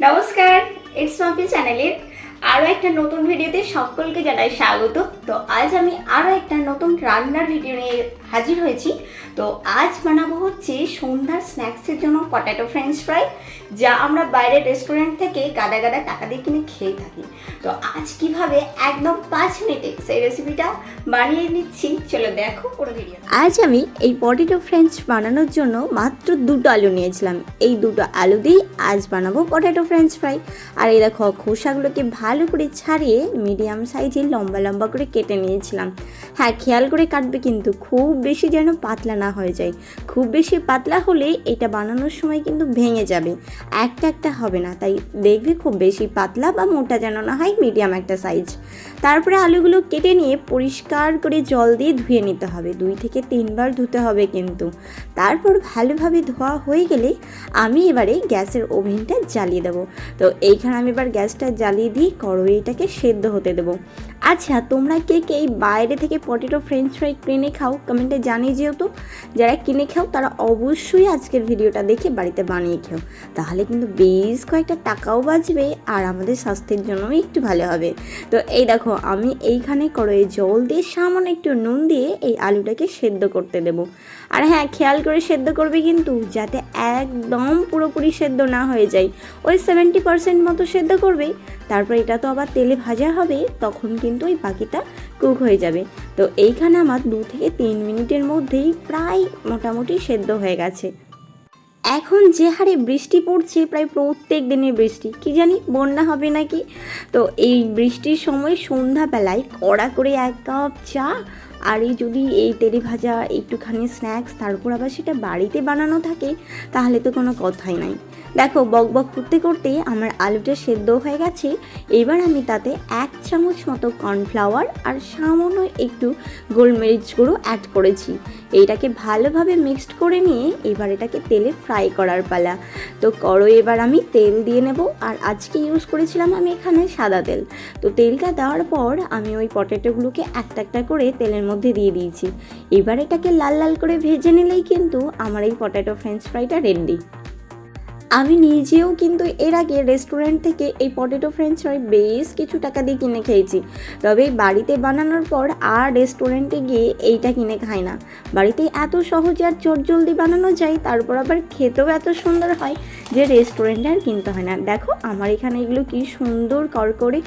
নমস্কার ইটস মাফি চ্যানেলের আরও একটা নতুন ভিডিওতে সকলকে জানাই স্বাগত। তো আজ আমি আরও একটা নতুন রান্নার ভিডিও নিয়ে হাজির হয়েছি। তো আজ বানাবো হচ্ছে সন্ধ্যার স্ন্যাক্সের জন্য পটাটো ফ্রেঞ্চ ফ্রাই যা আমরা বাইরের রেস্টুরেন্ট থেকে গাদা গাদা টাকা দিয়ে কিনে খেয়ে থাকি। তো আজ কীভাবে একদম পাঁচ মিনিটে সেই রেসিপিটা বানিয়ে নিচ্ছি, চলো দেখো পুরো ভিডিও আজ আমি এই পটেটো ফ্রেঞ্চ বানানোর জন্য মাত্র দুটো আলু নিয়েছিলাম। এই দুটো আলু দিয়েই আজ বানাবো পটেটো ফ্রেঞ্চ ফ্রাই আর এই দেখো, খোসাগুলোকে ভালো করে ছাড়িয়ে মিডিয়াম সাইজে লম্বা লম্বা করে কেটে নিয়েছিলাম। হ্যাঁ খেয়াল করে কাটবে কিন্তু, খুব বেশি যেন পাতলা না হয়ে যায়। খুব বেশি পাতলা হলে এটা বানানোর সময় কিন্তু ভেঙে যাবে। একটা একটা হবে না, তাই দেখবে খুব বেশি পাতলা বা মোটা যেন না হয় মিডিয়াম একটা সাইজ তারপরে আলুগুলো কেটে নিয়ে পরিষ্কার করে জল দিয়ে ধুয়ে নিতে হবে। দুই থেকে তিনবার ধুতে হবে কিন্তু। তারপর ভালোভাবে ধোয়া হয়ে গেলে আমি এবারে গ্যাসের ওভেনটা জ্বালিয়ে দেবো। তো এইখানে আমি এবার গ্যাসটা জ্বালিয়ে দিয়ে কড়াইটাকে সেদ্ধ হতে দেবো। আচ্ছা তোমরা কে কে এই বাইরে থেকে পটেটো ফ্রেঞ্চ ফ্রাই কিনে খাও কমেন্টে জানিয়ে যেহেতু যারা কিনে খাও, তারা অবশ্যই আজকের ভিডিওটা দেখে বাড়িতে বানিয়ে খেও। তাহলে কিন্তু বেশ কয়েকটা টাকাও বাঁচবে আর আমাদের স্বাস্থ্যের জন্য একটু ভালো হবে। তো এই দেখো, আমি এইখানে কড়াইয়ে জল দিয়ে সামান্য একটু নুন দিয়ে এই আলুটাকে সেদ্ধ করতে দেবো। আর হ্যাঁ খেয়াল করে সেদ্ধ করবে কিন্তু, যাতে একদম পুরোপুরি সেদ্ধ না হয়ে যায়। ওই সেভেন্টি পারসেন্ট মতো সেদ্ধ করবে, তারপর এটা তো আবার তেলে ভাজা হবে, তখন কিন্তু ওই বাকিটা কুক হয়ে যাবে। তো এইখানে আমার দু থেকে তিন মিনিটের মধ্যেই প্রায় মোটামুটি সেদ্ধ হয়ে গেছে। এখন যে হারে বৃষ্টি পড়ছে, প্রায় প্রত্যেক দিনের বৃষ্টি। কি জানি, বন্যা হবে নাকি? তো এই বৃষ্টির সময় সন্ধ্যাবেলায় কড়া করে এক কাপ চা, আর এই যদি এই তেলে ভাজা একটুখানি স্ন্যাক্স তারপর আবার সেটা বাড়িতে বানানো থাকে, তাহলে তো কোনো কথাই নাই। দেখো, বক বক করতে করতে আমার আলুটা সেদ্ধ হয়ে গেছে। এবার আমি তাতে এক চামচ মতো কর্নফ্লাওয়ার আর সামান্য একটু গোলমরিচ গুঁড়ো অ্যাড করেছি। এইটাকে ভালোভাবে মিক্সড করে নিয়ে এবার এটাকে তেলে ফ্রাই করার পালা। তো করো, এবার আমি তেল দিয়ে নেব। আর আজকে ইউজ করেছিলাম আমি এখানে সাদা তেল। তো তেলটা দেওয়ার পর আমি ওই পটেটোগুলোকে একটা একটা করে তেলের মধ্যে দিয়ে দিয়েছি। এবার এটাকে লাল লাল করে ভেজে নিলেই কিন্তু আমার এই পটেটো ফ্রেঞ্চ ফ্রাইটা রেডি আমি নিজেও কিন্তু এর আগে রেস্টুরেন্ট থেকে এই পটেটো ফ্রেঞ্চ ফ্রাই বেশ কিছু টাকা দিয়ে কিনে খেয়েছি। তবে বাড়িতে বানানোর পর আর রেস্টুরেন্টে গিয়ে এইটা কিনে খাই না। বাড়িতে এত সহজে আর চটজলদি বানানো যায় তারপর আবার খেতেও এত সুন্দর হয় যে রেস্টুরেন্টে আর কিনতে হয় না। দেখো, আমার এখানে এগুলো কি সুন্দর করে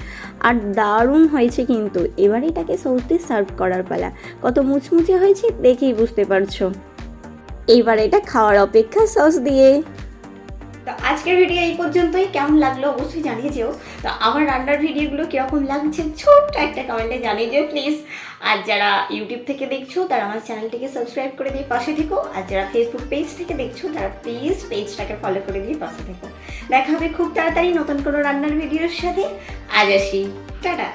আর দারুণ হয়েছে কিন্তু। এবার এটাকে সস সার্ভ করার পালা। কত মুচমুচে হয়েছে দেখেই বুঝতে পারছ। এইবার এটা খাওয়ার অপেক্ষা সস দিয়ে। তো আজকের ভিডিও এই পর্যন্তই। কেমন লাগল অবশ্যই জানিয়ে যেও। তো আমার রান্নার ভিডিওগুলো কীরকম লাগছে ছোট্ট একটা কমেন্টে জানিয়ে যেও প্লিজ আর যারা ইউটিউব থেকে দেখছ, তারা আমার চ্যানেলটিকে সাবস্ক্রাইব করে দিয়ে পাশে থেকো। আর যারা ফেসবুক পেজ থেকে দেখছ, তারা প্লিজ পেজটাকে ফলো করে দিয়ে পাশে থেকো। দেখা হবে খুব তাড়াতাড়ি নতুন কোনো রান্নার ভিডিওর সাথে। আজ আসি। টাটা।